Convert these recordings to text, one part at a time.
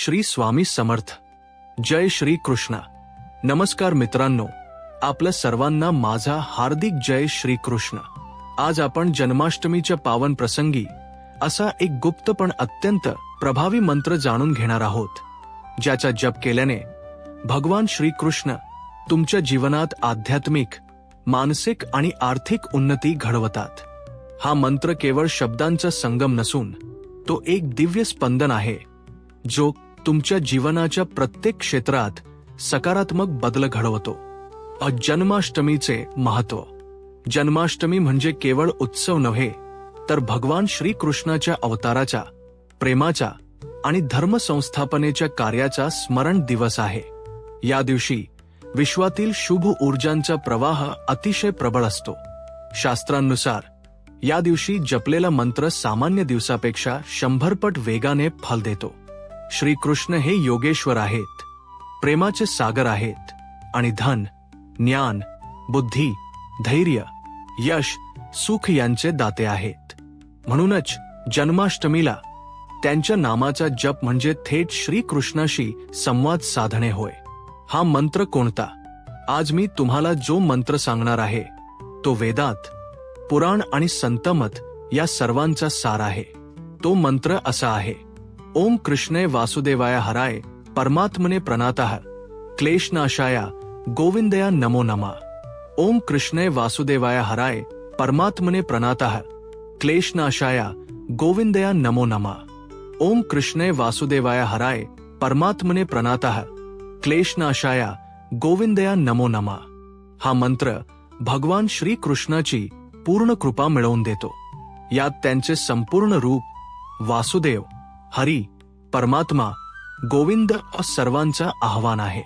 श्री स्वामी समर्थ. जय श्री कृष्णा. नमस्कार मित्रांनो आपल्या सर्वांना माझा हार्दिक जय श्री कृष्ण. आज आपण जन्माष्टमीच्या पावन प्रसंगी असा एक गुप्त पण अत्यंत प्रभावी मंत्र जाणून घेणार आहोत. ज्याचा जप केल्याने भगवान श्रीकृष्ण तुमच्या जीवनात आध्यात्मिक मानसिक आणि आर्थिक उन्नती घडवतात. हा मंत्र केवळ शब्दांचा संगम नसून तो एक दिव्य स्पंदन आहे जो तुमच्या जीवनाच्या प्रत्येक क्षेत्रात सकारात्मक बदल घडवतो. जन्माष्टमीचे महत्त्व. जन्माष्टमी म्हणजे केवळ उत्सव नव्हे तर भगवान श्रीकृष्णाच्या अवताराचा प्रेमाचा आणि धर्मसंस्थापनेच्या कार्याचा स्मरण दिवस आहे. या दिवशी विश्वातील शुभ ऊर्जांचा प्रवाह अतिशय प्रबळ असतो. शास्त्रांनुसार या दिवशी जपलेला मंत्र सामान्य दिवसापेक्षा शंभरपट वेगाने फल देतो. श्रीकृष्ण हे योगेश्वर आहेत. प्रेमाचे सागर आहेत. आणि धन ज्ञान बुद्धी धैर्य यश सुख यांचे दाते आहेत. म्हणूनच जन्माष्टमीला त्यांच्या नामाचा जप म्हणजे थेट श्रीकृष्णाशी संवाद साधणे होय. हा मंत्र कोणता? आज मी तुम्हाला जो मंत्र सांगणार आहे तो वेदात पुराण आणि संतमत या सर्वांचा सार आहे. तो मंत्र असा आहे. ओम कृष्णे वासुदेवाय हराय, परमात्मने प्रणताः। क्लेशनाशाया, गोविंदया नमो नमा। ओम कृष्णे वासुदेवाय हराय, परमात्मने प्रणताः। क्लेशनाशाया, गोविंदया नमो नमा। ओम कृष्णे वासुदेवाय हराय, परमात्मने प्रणताः। क्लेशनाशाया, गोविंदया नमो नमा। हा मंत्र भगवान श्रीकृष्णाची पूर्ण कृपा मिळवून देतो। यात त्यांचे संपूर्ण रूप वासुदेव। हरी परमात्मा गोविंद अ सर्वांचा आव्हान आहे.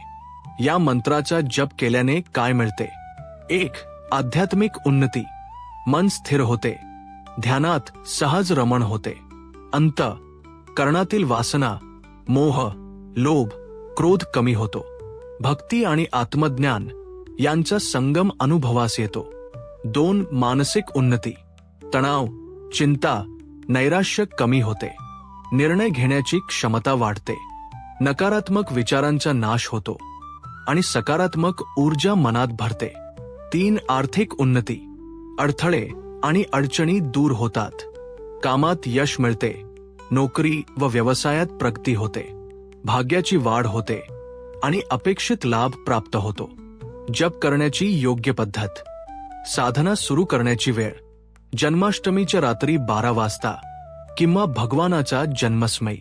या मंत्राचा जप केल्याने काय मिळते? एक आध्यात्मिक उन्नती. मन स्थिर होते. ध्यानात सहज रमण होते. अंत कर्णातील वासना मोह लोभ क्रोध कमी होतो. भक्ती आणि आत्मज्ञान यांचा संगम अनुभवास येतो. दोन मानसिक उन्नती. तणाव चिंता नैराश्य कमी होते. निर्णय घेण्याची क्षमता वाढते. नकारात्मक विचारांचा नाश होतो आणि सकारात्मक ऊर्जा मनात भरते. तीन आर्थिक उन्नती अडथळे आणि अडचणी दूर होतात. कामात यश मिळते नोकरी व व्यवसायात प्रगती होते भाग्याची वाढ होते आणि अपेक्षित लाभ प्राप्त होतो. जप करण्याची योग्य पद्धत साधना सुरू करण्याची वेळ जन्माष्टमीच्या रात्री बारा वाजता किंवा भगवानाचा जन्मस्मयी.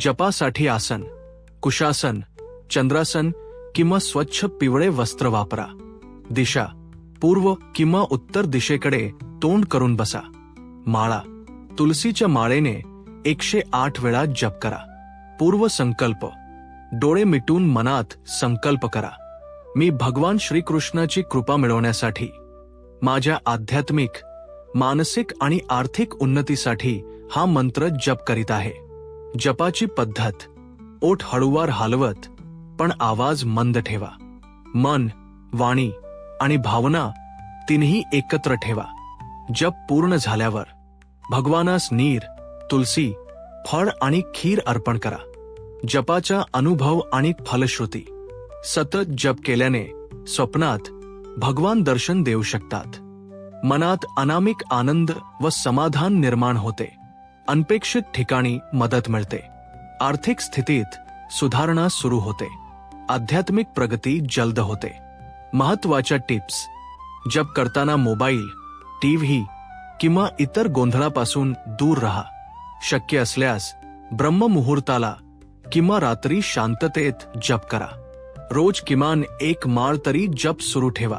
जपासाठी आसन कुशासन चंद्रासन किंवा स्वच्छ पिवळे वस्त्र वापरा. दिशा पूर्व किंवा उत्तर दिशेकडे तोंड करून बसा. माळा तुलसीच्या माळेने एकशे आठ वेळा जप करा. पूर्व संकल्प डोळे मिटून मनात संकल्प करा. मी भगवान श्रीकृष्णाची कृपा मिळवण्यासाठी माझ्या आध्यात्मिक मानसिक आणि आर्थिक उन्नतीसाठी हा मंत्र जप करीत आहे. जपाची पद्धत ओठ हळुवार हालवत पण आवाज मंद ठेवा. मन वाणी आणि भावना तिन्ही एकत्र ठेवा. जप पूर्ण झाल्यावर भगवानास नीर तुलसी फळ आणि खीर अर्पण करा. जपाचा अनुभव आणि फलश्रुती. सतत जप केल्याने स्वप्नात भगवान दर्शन देऊ शकतात. मनात अनामिक आनंद व समाधान निर्माण होते. अनपेक्षित ठिकाणी मदत मिळते. आर्थिक स्थितीत सुधारणा सुरू होते. आध्यात्मिक प्रगती जलद होते. महत्वाच्या टिप्स. जप करताना मोबाईल, टीव्ही किंवा इतर गोंधळापासून दूर राहा. शक्य असल्यास ब्रह्ममुहूर्ताला किंवा रात्री शांततेत जप करा. रोज किमान एक माळ तरी जप सुरू ठेवा.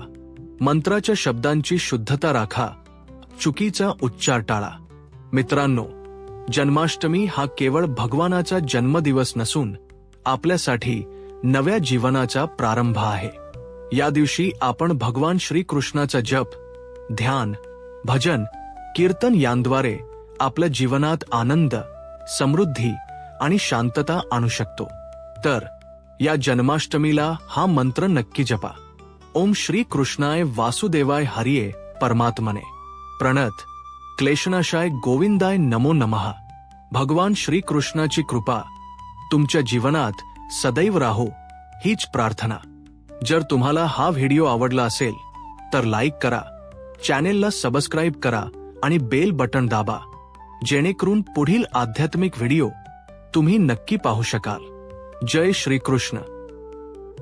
मंत्राच्या शब्दांची शुद्धता राखा चुकीचा उच्चार टाळा. मित्रांनो जन्माष्टमी हा केवळ भगवानाचा जन्मदिवस नसून आपल्यासाठी नव्या जीवनाचा प्रारंभ आहे. या दिवशी आपण भगवान श्रीकृष्णाचा जप ध्यान भजन कीर्तन यांद्वारे आपल्या जीवनात आनंद समृद्धी आणि शांतता आणू शकतो. तर या जन्माष्टमीला हा मंत्र नक्की जपा. ओम श्री कृष्णाय वासुदेवाय हरिये परमात्मने. प्रणत क्लेशनाशाय गोविंदाय नमो नमः. भगवान श्रीकृष्णाची कृपा तुमच्या जीवनात सदैव राहो हीच प्रार्थना. जर तुम्हाला हा व्हिडिओ आवडला असेल तर लाईक करा चॅनेलला सबस्क्राईब करा आणि बेल बटन दाबा जेणेकरून पुढील आध्यात्मिक व्हिडिओ तुम्ही नक्की पाहू शकाल. जय श्रीकृष्ण